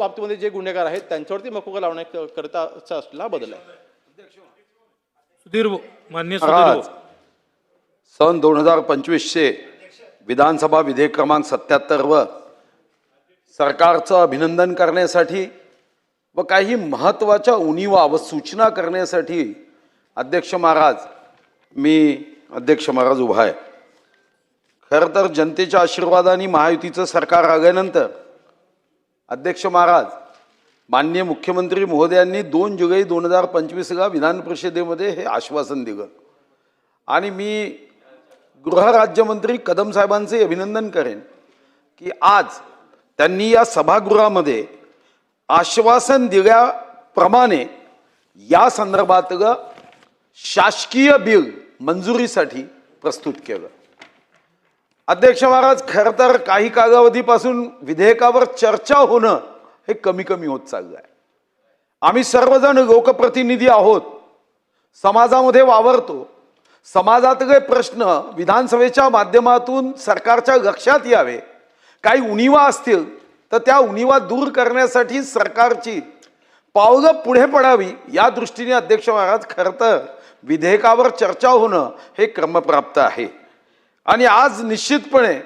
बाबतीमध्ये जे गुन्हेगार आहेत त्यांच्यावरती मकोका लावण्याकरिताचा असलेला बदल आहे सुधीर मान्य. सन दोन हजार पंचवीसचे विधानसभा विधेयक क्रमांक सत्याहत्तर व सरकारचं अभिनंदन करण्यासाठी व काही महत्त्वाच्या उणीवा व सूचना करण्यासाठी अध्यक्ष महाराज मी अध्यक्ष महाराज उभा आहे खरं तर जनतेच्या आशीर्वादाने महायुतीचं सरकार आल्यानंतर अध्यक्ष महाराज माननीय मुख्यमंत्री महोदयांनी दोन जुलै दोन हजार पंचवीसला विधान परिषदेमध्ये हे आश्वासन दिलं. आणि मी गृहराज्यमंत्री कदम साहेबांचे अभिनंदन करेन की आज त्यांनी या सभागृहामध्ये आश्वासन दिल्याप्रमाणे या संदर्भातलं शासकीय बिल मंजुरीसाठी प्रस्तुत केलं. अध्यक्ष महाराज खरं तर काही कालावधीपासून विधेयकावर चर्चा होणं हे कमी कमी होत चाललं आहे. आम्ही सर्वजण लोकप्रतिनिधी आहोत. समाजामध्ये वावरतो. समाजातले प्रश्न विधानसभेच्या माध्यमातून सरकारच्या लक्षात यावे. काही उणीवा असतील तर त्या उणीवा दूर करण्यासाठी सरकारची पावलं पुढे पडावी या दृष्टीने अध्यक्ष महाराज खरं तर विधेयकावर चर्चा होणं हे क्रमप्राप्त आहे. आणि आज निश्चितपणे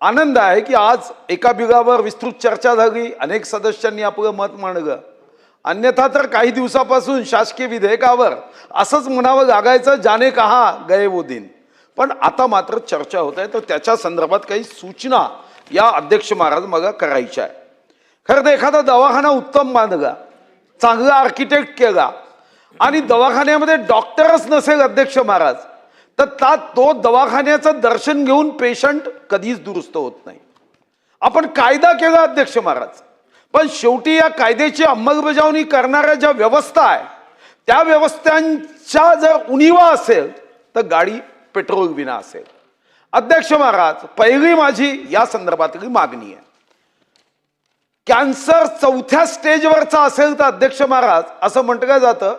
आनंद आहे की आज एका बिगावर विस्तृत चर्चा झाली. अनेक सदस्यांनी आपलं मत मांडलं. अन्यथा तर काही दिवसापासून शासकीय विधेयकावर असंच म्हणावं लागायचं जाने कहा गए पण आता मात्र चर्चा होत आहे तर त्याच्या संदर्भात काही सूचना या अध्यक्ष महाराज मला करायच्या आहे खरं तर एखादा दवाखाना उत्तम बांधला चांगला आर्किटेक्ट केला आणि दवाखान्यामध्ये डॉक्टरच नसेल अध्यक्ष महाराज. तर ता तो दवाखान्याचं दर्शन घेऊन पेशंट कधीच दुरुस्त होत नाही. आपण कायदा केला अध्यक्ष महाराज पण शेवटी या कायद्याची अंमलबजावणी करणाऱ्या ज्या व्यवस्था आहे त्या व्यवस्थांच्या जर उणीवा असेल तर गाडी पेट्रोल विना असेल. अध्यक्ष महाराज पहिली माझी या संदर्भातली मागणी आहे. कॅन्सर चौथ्या स्टेजवरचा असेल तर अध्यक्ष महाराज असं म्हटलं जातं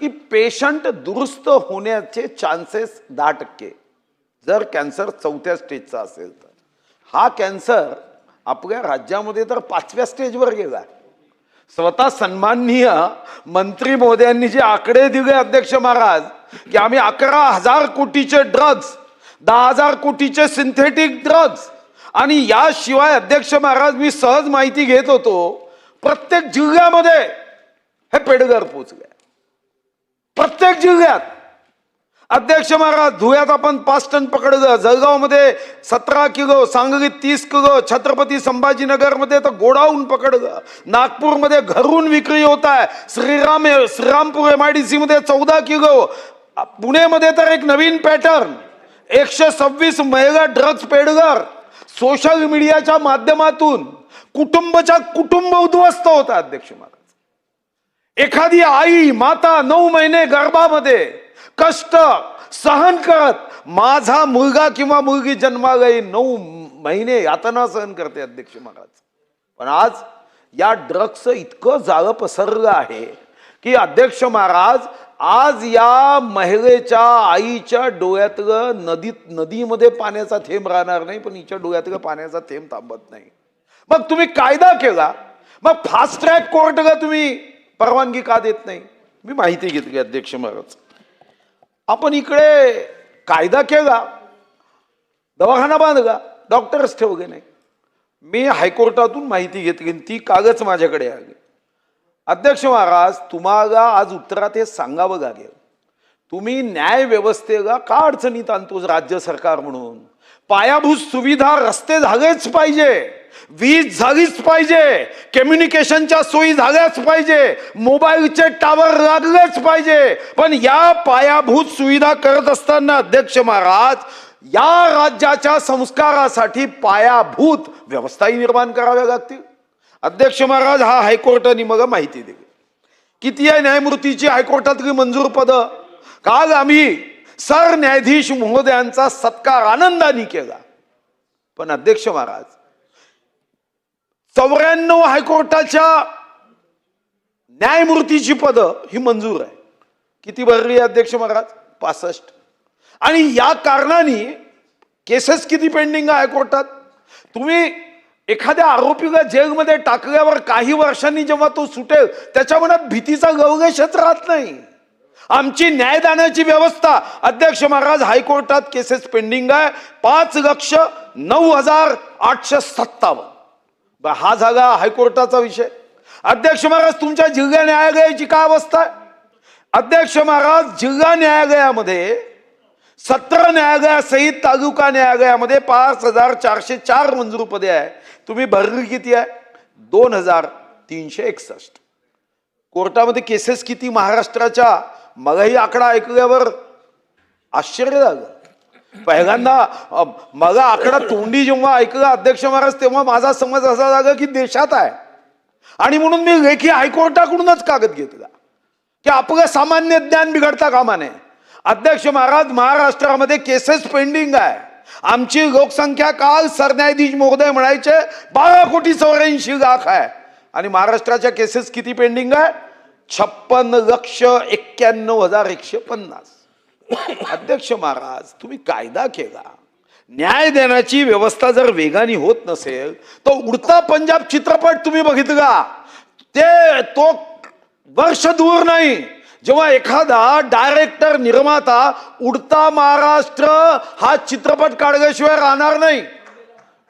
की पेशंट दुरुस्त होण्याचे चान्सेस दहा टक्के. जर कॅन्सर चौथ्या स्टेजचा असेल तर. हा कॅन्सर आपल्या राज्यामध्ये तर पाचव्या स्टेजवर गेला. स्वतः सन्माननीय मंत्री महोदयांनी जे आकडे दिले अध्यक्ष महाराज की आम्ही अकरा हजार कोटीचे ड्रग्ज दहा हजार कोटीचे सिंथेटिक ड्रग्ज आणि याशिवाय अध्यक्ष महाराज मी सहज माहिती घेत होतो प्रत्येक जिल्ह्यामध्ये हे पेडगर पोचले. प्रत्येक जिल्ह्यात. अध्यक्ष महाराज धुळ्यात आपण पाच टन पकडलं जळगावमध्ये सतरा किलो सांगलीत तीस किलो छत्रपती संभाजीनगरमध्ये तर गोडाऊन पकडलं नागपूरमध्ये घरून विक्री होत आहे. Shriram Shrirampur M I D सीमध्ये चौदा किलो. पुणेमध्ये तर एक नवीन पॅटर्न. एकशे सव्वीस महिला ड्रग्ज पेडगर. सोशल मीडियाच्या माध्यमातून कुटुंबच्या कुटुंब उद्ध्वस्त होता अध्यक्ष महाराज. एखादी आई माता नऊ महिने गर्भामध्ये कष्ट सहन करत माझा मुलगा किंवा मुलगी जन्माला येईल नऊ महिने यातना सहन करते अध्यक्ष महाराज. पण आज या ड्रग्सचं इतकं जाळं पसरलं आहे की अध्यक्ष महाराज आज या महिलेच्या आईच्या डोळ्यातलं नदीत नदीमध्ये पाण्याचा थेंब राहणार नाही पण हिच्या डोळ्यातलं पाण्याचा थेंब थांबत नाही. मग तुम्ही कायदा केला? मग फास्ट ट्रॅक कोर्टला तुम्ही परवानगी का देत नाही? मी माहिती घेतली अध्यक्ष महाराज. आपण इकडे कायदा केला दवाखाना बांधला डॉक्टरच ठेवले नाही. मी हायकोर्टातून माहिती घेतली ती कागद माझ्याकडे आली. अध्यक्ष महाराज तुम्हाला आज उत्तरात हे सांगावं लागेल. तुम्ही न्याय व्यवस्थेला का अडचणीत आणतोच राज्य सरकार म्हणून? पायाभूत सुविधा रस्ते झालेच पाहिजे. वीज झालीच पाहिजे. कम्युनिकेशनच्या सोयी झाल्याच पाहिजे. मोबाईलचे टावर लागलेच पाहिजे. पण या पायाभूत सुविधा करत असताना अध्यक्ष महाराज या राज्याच्या संस्कारासाठी पायाभूत व्यवस्थाही निर्माण कराव्या लागतील. अध्यक्ष महाराज हा हायकोर्टाने मग माहिती दिली. किती आहे न्यायमूर्तीची हायकोर्टातली मंजूर पद? काल आम्ही सरन्यायाधीश महोदयांचा सत्कार आनंदाने केला. पण अध्यक्ष महाराज चौऱ्याण्णव हायकोर्टाच्या न्यायमूर्तीची पद ही मंजूर आहे. किती भरली अध्यक्ष महाराज? पासष्ट. आणि या कारणाने केसेस किती पेंडिंग आहे हायकोर्टात? तुम्ही एखाद्या आरोपीला जेलमध्ये टाकल्यावर काही वर्षांनी जेव्हा तो सुटेल त्याच्या मनात भीतीचा गवगेशच राहत नाही. आमची न्यायदानाची व्यवस्था. अध्यक्ष महाराज हायकोर्टात केसेस पेंडिंग आहे. पाच लक्ष नऊ हजार आठशे सत्तावन्न. हा झाला हायकोर्टाचा विषय. अध्यक्ष महाराज तुमच्या जिल्हा न्यायालयाची काय अवस्था आहे? अध्यक्ष महाराज जिल्हा न्यायालयामध्ये सत्र न्यायालयासहित तालुका न्यायालयामध्ये पाच हजार चारशे चार मंजूर पदे आहे. तुम्ही भरली किती आहे? दोन हजार तीनशे एकसष्ट. कोर्टामध्ये केसेस किती? महाराष्ट्राच्या मलाही आकडा ऐकल्यावर आश्चर्य झालं. पहिल्यांदा अ, मला आकडा तोंडी जेव्हा ऐकला अध्यक्ष महाराज तेव्हा माझा समज असा झाला की देशात आहे. आणि म्हणून मी लेखी हायकोर्टाकडूनच कागद घेतला. की आपलं सामान्य ज्ञान बिघडता कामा नये. अध्यक्ष महाराज महाराष्ट्रामध्ये केसेस पेंडिंग आहे. आमची लोकसंख्या काल सरन्यायाधीश महोदय म्हणायचे बारा कोटी चौऱ्याऐंशी लाख आहे. आणि महाराष्ट्राच्या केसेस किती पेंडिंग आहे? छप्पन लक्ष एक्क्याण्णव हजार एकशे पन्नास. अध्यक्ष महाराज तुम्ही कायदा केला. न्याय देण्याची व्यवस्था जर वेगाने होत नसेल तर उडता पंजाब चित्रपट तुम्ही बघितला. ते तो वर्ष दूर नाही. जेव्हा एखादा डायरेक्टर निर्माता उडता महाराष्ट्र हा चित्रपट काढल्याशिवाय राहणार नाही.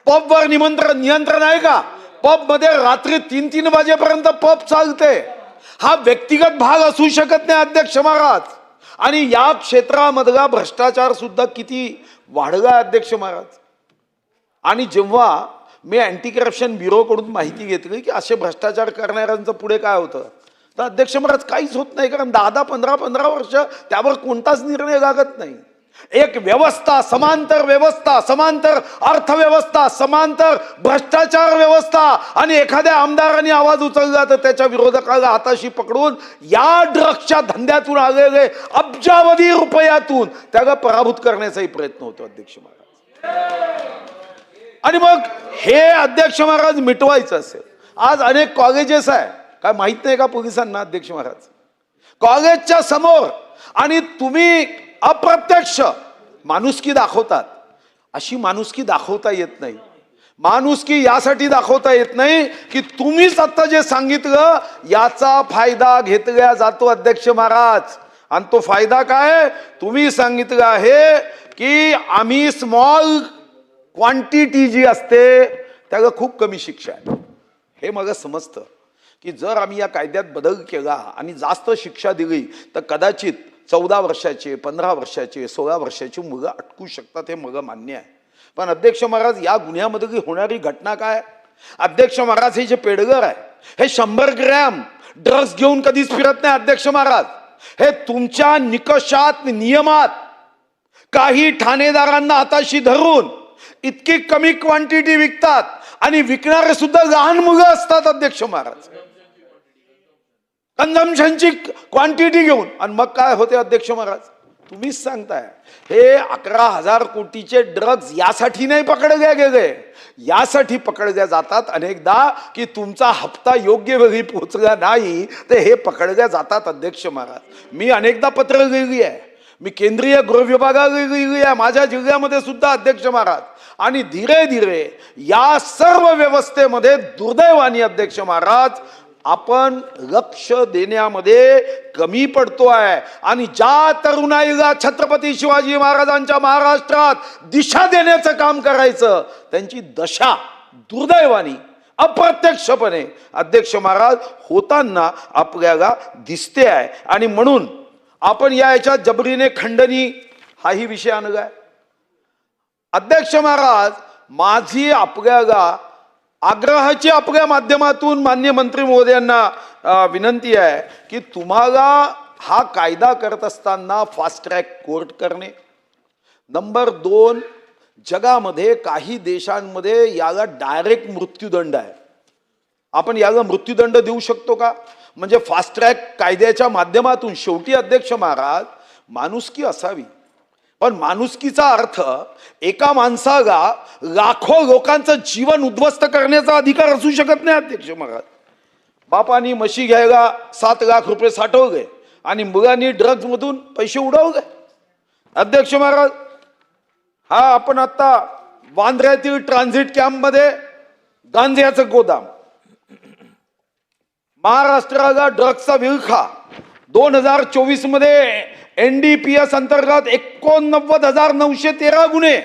पबवर निमंत्रण नियंत्रण आहे का? पबमध्ये रात्री तीन तीन वाजेपर्यंत पब चालते. हा व्यक्तिगत भाग असू शकत नाही अध्यक्ष महाराज. आणि या क्षेत्रामधला भ्रष्टाचार सुद्धा किती वाढला आहे अध्यक्ष महाराज. आणि जेव्हा मी अँटी करप्शन ब्युरोकडून माहिती घेतली की असे भ्रष्टाचार करणाऱ्यांचं पुढे काय होतं? तर अध्यक्ष महाराज काहीच होत नाही कारण दहा दहा पंधरा पंधरा वर्ष त्यावर कोणताच निर्णय लागत नाही. एक व्यवस्था समांतर व्यवस्था समांतर अर्थव्यवस्था समांतर भ्रष्टाचार व्यवस्था. आणि एखाद्या आमदाराने आवाज उचलला तर त्याच्या विरोधकाला हाताशी पकडून या ड्रग्सच्या धंद्यातून आलेले अब्जावधी रुपयातून त्याला पराभूत करण्याचाही प्रयत्न होतो अध्यक्ष महाराज. आणि मग हे अध्यक्ष महाराज मिटवायचं असेल. आज अनेक कॉलेजेस आहे. काय माहीत नाही का पोलिसांना अध्यक्ष महाराज? कॉलेजच्या समोर आणि तुम्ही अप्रत्यक्ष. माणुसकी दाखवतात. अशी माणुसकी दाखवता येत नाही. माणुसकी यासाठी दाखवता येत नाही की तुम्हीच आता जे सांगितलं याचा फायदा घेतला जातो अध्यक्ष महाराज. आणि तो फायदा काय? तुम्ही सांगितलं आहे की आम्ही स्मॉल क्वांटिटी जी असते त्याला खूप कमी शिक्षा आहे. हे मला समजतं की जर आम्ही या कायद्यात बदल केला आणि जास्त शिक्षा दिली तर कदाचित चौदा वर्षाचे पंधरा वर्षाचे सोळा वर्षाची मुलं अटकू शकतात हे मला मान्य आहे. पण अध्यक्ष महाराज या गुन्ह्यामध्ये होणारी घटना काय? अध्यक्ष महाराज हे जे पेडगर आहे हे शंभर ग्रॅम ड्रग्ज घेऊन कधीच फिरत नाही अध्यक्ष महाराज. हे तुमच्या निकषात नियमात काही ठाणेदारांना हाताशी धरून इतकी कमी क्वांटिटी विकतात आणि विकणारे सुद्धा लहान मुलं असतात अध्यक्ष महाराज. कन्झम्पशनची क्वांटिटी घेऊन. आणि मग काय होते अध्यक्ष महाराज? तुम्हीच सांगताय. हे अकरा हजार कोटीचे ड्रग्ज यासाठी नाही पकडले गेले. यासाठी पकडल्या जातात. अनेकदा की तुमचा हप्ता योग्य वेळी पोहोचला नाही तर हे पकडल्या जातात अध्यक्ष महाराज. मी अनेकदा पत्र लिहिली आहे. मी केंद्रीय गृहविभागाला लिहिली आहे. माझ्या जिल्ह्यामध्ये सुद्धा अध्यक्ष महाराज. आणि धीरे धीरे या सर्व व्यवस्थेमध्ये दुर्दैवानी अध्यक्ष महाराज आपण लक्ष देण्यामध्ये कमी पडतो आहे आणि ज्या तरुणाईला छत्रपती शिवाजी महाराजांच्या महाराष्ट्रात दिशा देण्याचं काम करायचं त्यांची दशा दुर्दैवानी अप्रत्यक्षपणे अध्यक्ष महाराज होताना आपल्याला दिसते आहे. आणि म्हणून आपण या याच्यात जबरीने खंडणी हाही विषय आणलाय अध्यक्ष महाराज माझी आपल्याला आग्रहाची आपल्या माध्यमातून मान्य मंत्री महोदयांना विनंती आहे की तुम्हाला हा कायदा करत असताना फास्ट ट्रॅक कोर्ट करणे. नंबर दोन जगामध्ये काही देशांमध्ये याला डायरेक्ट मृत्यूदंड आहे. आपण याला मृत्यूदंड देऊ शकतो का? म्हणजे फास्ट ट्रॅक कायद्याच्या माध्यमातून शेवटी अध्यक्ष महाराज माणुसकी असावी. पण माणुसकीचा अर्थ एका माणसाला लाखो लोकांचं जीवन उद्ध्वस्त करण्याचा अधिकार असू शकत नाही अध्यक्ष महाराज. बापानी म्हशी घ्यायला सात लाख रुपये साठवले आणि मुलांनी ड्रग्ज मधून पैसे उडवले. अध्यक्ष महाराज हा आपण आता वांद्र्यातील ट्रान्झिट कॅम्पमध्ये गांज्याचं गोदाम. महाराष्ट्राला ड्रग्सचा विळखा दोन हजार चोवीसमध्ये एन डी पी एस अंतर्गत एकोणनव्वद हजार नऊशे तेरा गुन्हे.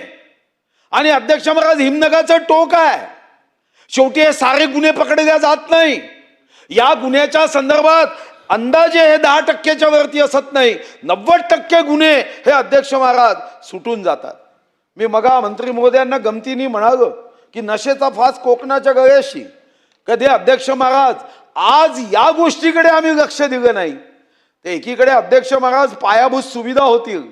आणि अध्यक्ष महाराज हिमनगाचं टोक आहे. शेवटी हे सारे गुन्हे पकडले जात नाही. या गुन्ह्याच्या संदर्भात अंदाजे हे दहा टक्क्याच्या वरती असत नाही. नव्वद टक्के गुन्हे हे अध्यक्ष महाराज सुटून जातात. मी मगा मंत्री महोदयांना गमतीने म्हणालो की नशेचा फास कोकणाच्या गळ्याशी. कधी अध्यक्ष महाराज आज या गोष्टीकडे आम्ही लक्ष दिलं नाही. ते एकीकडे अध्यक्ष महाराज पायाभूत सुविधा होतील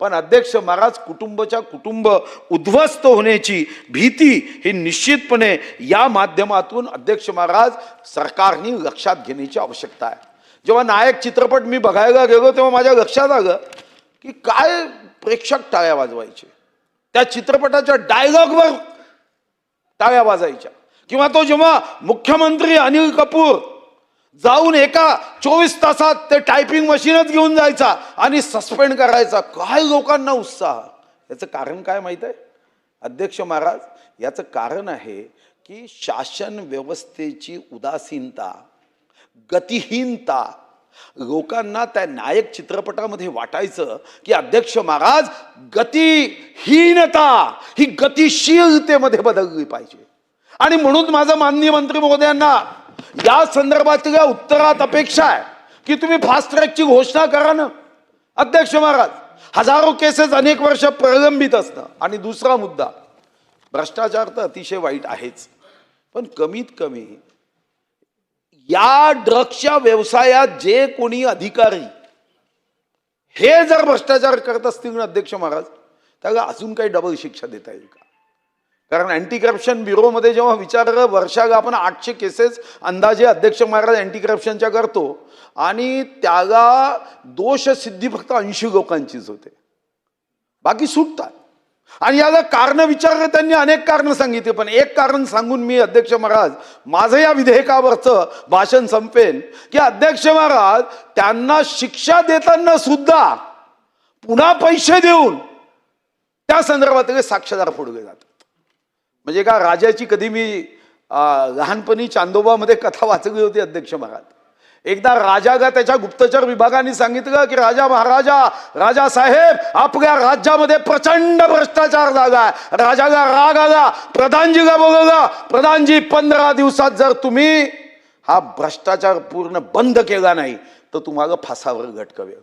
पण अध्यक्ष महाराज कुटुंबच्या कुटुंब उद्ध्वस्त होण्याची भीती ही निश्चितपणे या माध्यमातून अध्यक्ष महाराज सरकारने लक्षात घेण्याची आवश्यकता आहे. जेव्हा नायक चित्रपट मी बघायला गेलो तेव्हा माझ्या लक्षात आलं की काय प्रेक्षक टाळ्या वाजवायचे. त्या चित्रपटाच्या डायलॉगवर टाळ्या वाजायच्या. किंवा तो जेव्हा मुख्यमंत्री अनिल कपूर जाऊन एका चोवीस तासात ते टायपिंग मशीनच घेऊन जायचा आणि सस्पेंड करायचा. काय लोकांना उत्साह? याचं कारण काय माहीत आहे? अध्यक्ष महाराज याचं कारण आहे की शासन व्यवस्थेची उदासीनता गतिहीनता लोकांना त्या नायक चित्रपटामध्ये वाटायचं की अध्यक्ष महाराज गतिहीनता ही गतिशीलतेमध्ये बदलली पाहिजे. आणि म्हणून माझं माननीय मंत्री महोदयांना या संदर्भातल्या उत्तरात अपेक्षा आहे की तुम्ही फास्ट ट्रॅकची घोषणा करा ना. अध्यक्ष महाराज हजारो केसेस अनेक वर्ष प्रलंबित असतं. आणि दुसरा मुद्दा भ्रष्टाचार तर अतिशय वाईट आहेच. पण कमीत कमी या ड्रग्सच्या व्यवसायात जे कोणी अधिकारी हे जर भ्रष्टाचार करत असतील ना अध्यक्ष महाराज त्याला अजून काही डबल शिक्षा देता येईल का? कारण अँटी करप्शन ब्युरोमध्ये जेव्हा विचारलं वर्षाग आपण आठशे केसेस अंदाजे अध्यक्ष महाराज अँटी करप्शनच्या करतो. आणि त्याला दोषसिद्धी फक्त ऐंशी लोकांचीच होते. बाकी सुटतात. आणि याला कारण विचारलं त्यांनी अनेक कारण सांगितले पण एक कारण सांगून मी अध्यक्ष महाराज माझं या विधेयकावरचं भाषण संपेन की अध्यक्ष महाराज त्यांना शिक्षा देताना सुद्धा पुन्हा पैसे देऊन त्या संदर्भात साक्षीदार फोडले जातात. म्हणजे का राजाची कधी मी लहानपणी चांदोबामध्ये कथा वाचली होती अध्यक्ष महाराज. एकदा राजा राजाला त्याच्या गुप्तचर विभागाने सांगितलं की राजा महाराजा राजा साहेब आपल्या राज्यामध्ये प्रचंड भ्रष्टाचार झाला राजाला राग आला. प्रधानजीला बोलवला. प्रधानजी पंधरा दिवसात जर तुम्ही हा भ्रष्टाचार पूर्ण बंद केला नाही तर तुम्हाला फासावर घटकवे.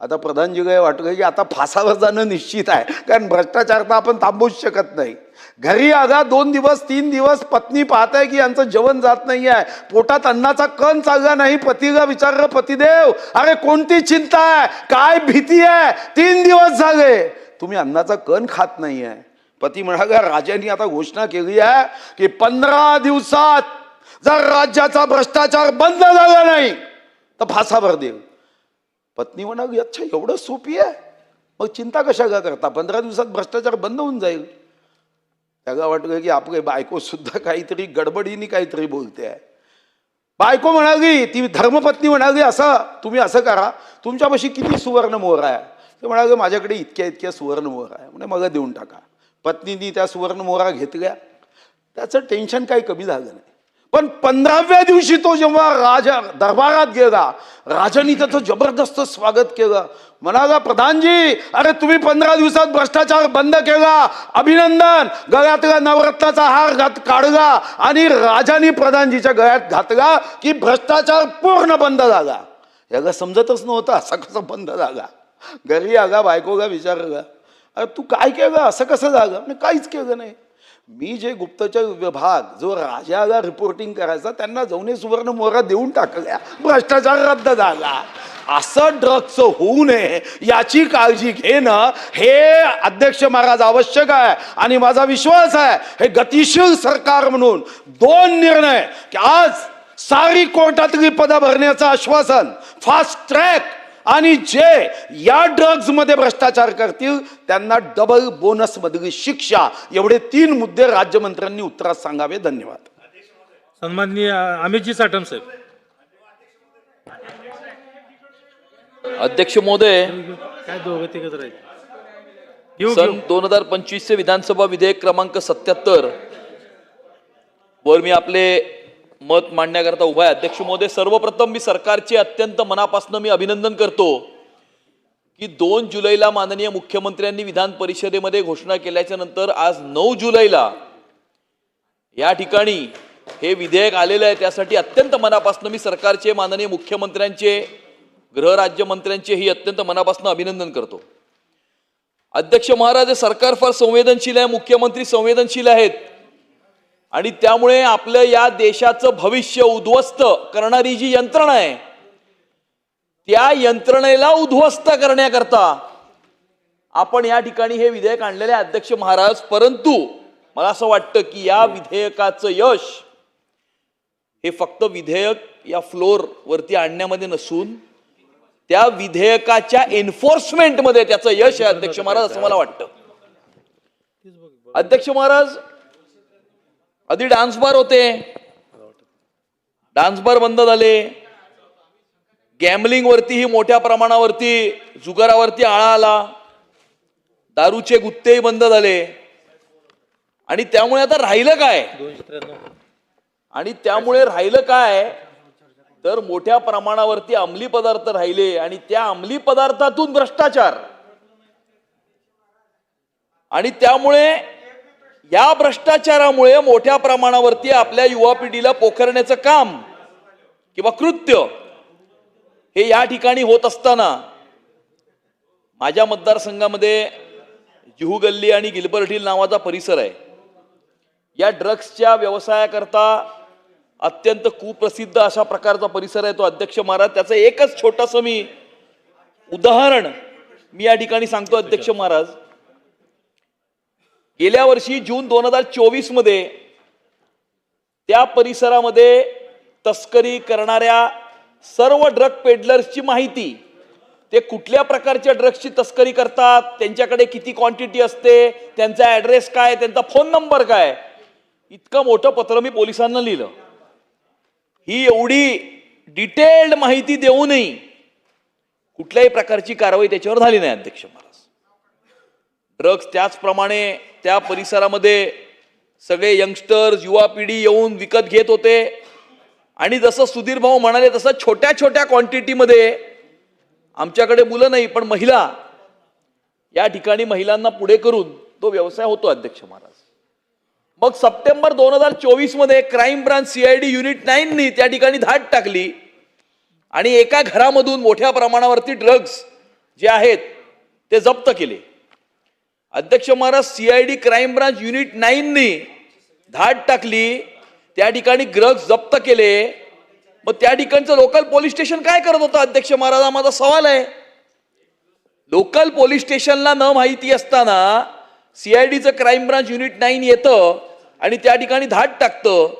आता प्रधानजी काय वाटलं की आता फासावर जाणं निश्चित आहे. कारण भ्रष्टाचार तर आपण थांबूच शकत नाही. घरी आधा दोन दिवस तीन दिवस पत्नी पाहताय की यांचं जेवण जात नाही आहे पोटात अन्नाचा कण चालला नाही. पतीला विचारलं पतिदेव अरे कोणती चिंता आहे? काय भीती आहे? तीन दिवस झाले. तुम्ही अन्नाचा कण खात नाही आहे पती म्हणाला राजांनी आता घोषणा केली आहे की पंधरा दिवसात जर राज्याचा भ्रष्टाचार बंद झाला नाही तर फासावर देऊ. पत्नी म्हणावी अच्छा एवढं सोपी आहे. मग चिंता कशाला करता? पंधरा दिवसात भ्रष्टाचार बंद होऊन जाईल. त्याला वाटलं की आपले बायको सुद्धा काहीतरी गडबडीने काहीतरी बोलते आहे. बायको म्हणाली ती धर्मपत्नी म्हणाली असं तुम्ही असं करा तुमच्यापाशी किती सुवर्ण मोहर आहे? ते म्हणाले माझ्याकडे इतक्या इतक्या सुवर्ण मोहर आहे. म्हणजे मला देऊन टाका. पत्नीनी त्या सुवर्ण मोहरा घेतल्या. त्याचं टेन्शन काही कमी झालं नाही. पण पंधराव्या दिवशी तो जेव्हा राजा दरबारात गेला राजांनी त्याचं जबरदस्त स्वागत केलं. म्हणाला प्रधानजी अरे तुम्ही पंधरा दिवसात भ्रष्टाचार बंद केला. अभिनंदन. गळ्यातला नवरत्नाचा हार घात काढला आणि राजांनी प्रधानजीच्या गळ्यात घातला की भ्रष्टाचार पूर्ण बंद झाला. याला समजतच नव्हतं असा कसा बंद झाला. घरी आगा बायकोगा विचारला अरे तू काय केलं? असं कसं झालं? म्हणजे काहीच केलं नाही. मी जे गुप्तचर विभाग जो राजाला रिपोर्टिंग करायचा त्यांना जाऊन सुवर्ण मोहरा देऊन टाकल्या. भ्रष्टाचार रद्द झाला. असं ड्रग्स होऊ नये याची काळजी घेणं हे अध्यक्ष महाराज आवश्यक आहे. आणि माझा विश्वास आहे हे गतिशील सरकार म्हणून दोन निर्णय की आज सारी कोर्टातली पदं भरण्याचं आश्वासन फास्ट ट्रॅक आणि जे या ड्रग्जमध्ये भ्रष्टाचार करतील त्यांना डबल बोनस मधली शिक्षा. एवढे तीन मुद्दे राज्यमंत्र्यांनी उत्तरात सांगावे. धन्यवाद. सन्माननीय अमितजी साठम साहेब. अध्यक्ष महोदय काय दोघं तिघच राहील सन दोन हजार पंचवीसचे विधानसभा विधेयक क्रमांक सत्याहत्तर वर मी आपले मत मांडण्याकरता उभा आहे. अध्यक्ष महोदय सर्वप्रथम मी सरकारचे अत्यंत मनापासून मी अभिनंदन करतो की दोन जुलैला माननीय मुख्यमंत्र्यांनी विधान परिषदेमध्ये घोषणा केल्याच्यानंतर आज नऊ जुलैला या ठिकाणी हे विधेयक आलेलं आहे. त्यासाठी अत्यंत मनापासून मी सरकारचे माननीय मुख्यमंत्र्यांचे गृहराज्यमंत्र्यांचे ही अत्यंत मनापासून अभिनंदन करतो. अध्यक्ष महाराज हे सरकार फार संवेदनशील आहे. मुख्यमंत्री संवेदनशील आहेत. आणि त्यामुळे आपलं या देशाचं भविष्य उद्ध्वस्त करणारी जी यंत्रणा आहे त्या यंत्रणेला उद्ध्वस्त करण्याकरता आपण या ठिकाणी हे विधेयक आणलेले अध्यक्ष महाराज. परंतु मला असं वाटतं की या विधेयकाचं यश हे फक्त विधेयक या फ्लोर वरती आणण्यामध्ये नसून त्या विधेयकाच्या एन्फोर्समेंटमध्ये त्याचं यश आहे अध्यक्ष महाराज असं मला वाटतं. अध्यक्ष महाराज आधी डान्स बार होते. डान्स बार बंद झाले. गॅमलिंग मोठ्या प्रमाणावरती जुगारावरती आळा आला. दारूचे गुत्तेही बंद झाले. आणि त्यामुळे आता राहिलं काय? आणि त्यामुळे राहिलं काय? तर मोठ्या प्रमाणावरती अंमली पदार्थ राहिले आणि त्या अंमली पदार्थातून भ्रष्टाचार. आणि त्यामुळे या भ्रष्टाचारामुळे मोठ्या प्रमाणावरती आपल्या युवा पिढीला पोखरण्याचं काम किंवा कृत्य हे या ठिकाणी होत असताना माझ्या मतदारसंघामध्ये जुहू गल्ली आणि गिलबर्ट हिल नावाचा परिसर आहे. या ड्रग्सच्या व्यवसायाकरता अत्यंत कुप्रसिद्ध अशा प्रकारचा परिसर आहे तो अध्यक्ष महाराज. त्याचं एकच छोटंसं मी उदाहरण मी या ठिकाणी सांगतो अध्यक्ष महाराज. गेल्या वर्षी जून दोन हजार चोवीसमध्ये त्या परिसरामध्ये तस्करी करणाऱ्या सर्व ड्रग पेडलर्सची माहिती ते कुठल्या प्रकारच्या ड्रग्सची तस्करी करतात त्यांच्याकडे किती क्वांटिटी असते त्यांचा ॲड्रेस काय त्यांचा फोन नंबर काय इतकं मोठं पत्र मी पोलिसांना लिहिलं. ही एवढी डिटेल्ड माहिती देऊनही कुठल्याही प्रकारची कारवाई त्याच्यावर झाली नाही अध्यक्ष मला ड्रग्स त्याचप्रमाणे त्या परिसरामध्ये सगळे यंगस्टर्स युवा पिढी येऊन विकत घेत होते. आणि जसं सुधीर भाऊ म्हणाले तसं छोट्या छोट्या क्वांटिटीमध्ये आमच्याकडे मुलं नाही पण महिला या ठिकाणी महिलांना पुढे करून तो व्यवसाय होतो अध्यक्ष महाराज. मग सप्टेंबर दोन हजार चोवीसमध्ये क्राईम ब्रांच सीआयडी युनिट नाईननी त्या ठिकाणी धाड टाकली. आणि एका घरामधून मोठ्या प्रमाणावरती ड्रग्ज जे आहेत ते जप्त केले. अध्यक्ष महाराज सीआयडी क्राईम ब्रांच युनिट नाईननी धाड टाकली. त्या ठिकाणी ड्रग्ज जप्त केले. मग त्या ठिकाणचं लोकल पोलीस स्टेशन काय करत होतं अध्यक्ष महाराज? हा माझा सवाल आहे. लोकल पोलीस स्टेशनला न माहिती असताना सीआयडीचं क्राईम ब्रांच युनिट नाईन येतं आणि त्या ठिकाणी धाड टाकतं.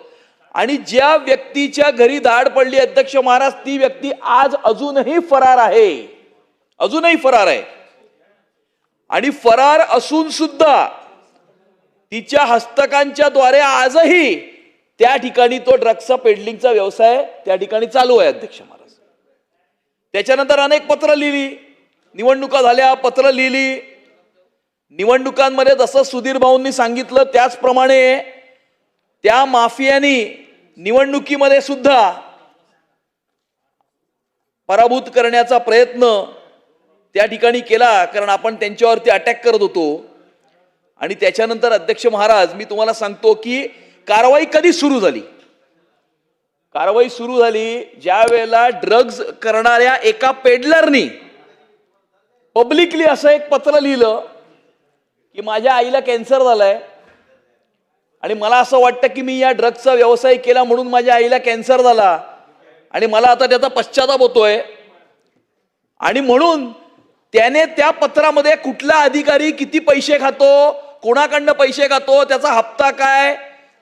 आणि ज्या व्यक्तीच्या घरी धाड पडली अध्यक्ष महाराज ती व्यक्ती आज अजूनही फरार आहे. अजूनही फरार आहे. आणि फरार असून सुद्धा तिच्या हस्तकांच्या द्वारे आजही त्या ठिकाणी तो ड्रग्सचा पेडलिंगचा व्यवसाय त्या ठिकाणी चालू आहे अध्यक्ष महाराज. त्याच्यानंतर अनेक पत्र लिहिली. निवडणुका झाल्या पत्र लिहिली. निवडणुकांमध्ये जसं सुधीर भाऊंनी सांगितलं त्याचप्रमाणे त्या माफियानी निवडणुकीमध्ये सुद्धा पराभूत करण्याचा प्रयत्न त्या ठिकाणी केला कारण आपण त्यांच्यावरती अटॅक करत होतो. आणि त्याच्यानंतर अध्यक्ष महाराज मी तुम्हाला सांगतो की कारवाई कधी सुरू झाली? कारवाई सुरू झाली ज्या वेळेला ड्रग्ज करणाऱ्या एका पेडलरनी पब्लिकली असं एक पत्र लिहिलं की माझ्या आईला कॅन्सर झालाय. आणि मला असं वाटतं की मी या ड्रग्जचा व्यवसाय केला म्हणून माझ्या आईला कॅन्सर झाला. आणि मला आता त्याचा पश्चाताप होतोय. आणि म्हणून त्याने त्या पत्रामध्ये कुठला अधिकारी किती पैसे खातो कोणाकडनं पैसे खातो त्याचा हप्ता काय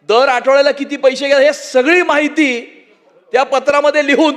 दर आठवड्याला किती पैसे घ्या हे सगळी माहिती त्या पत्रामध्ये लिहून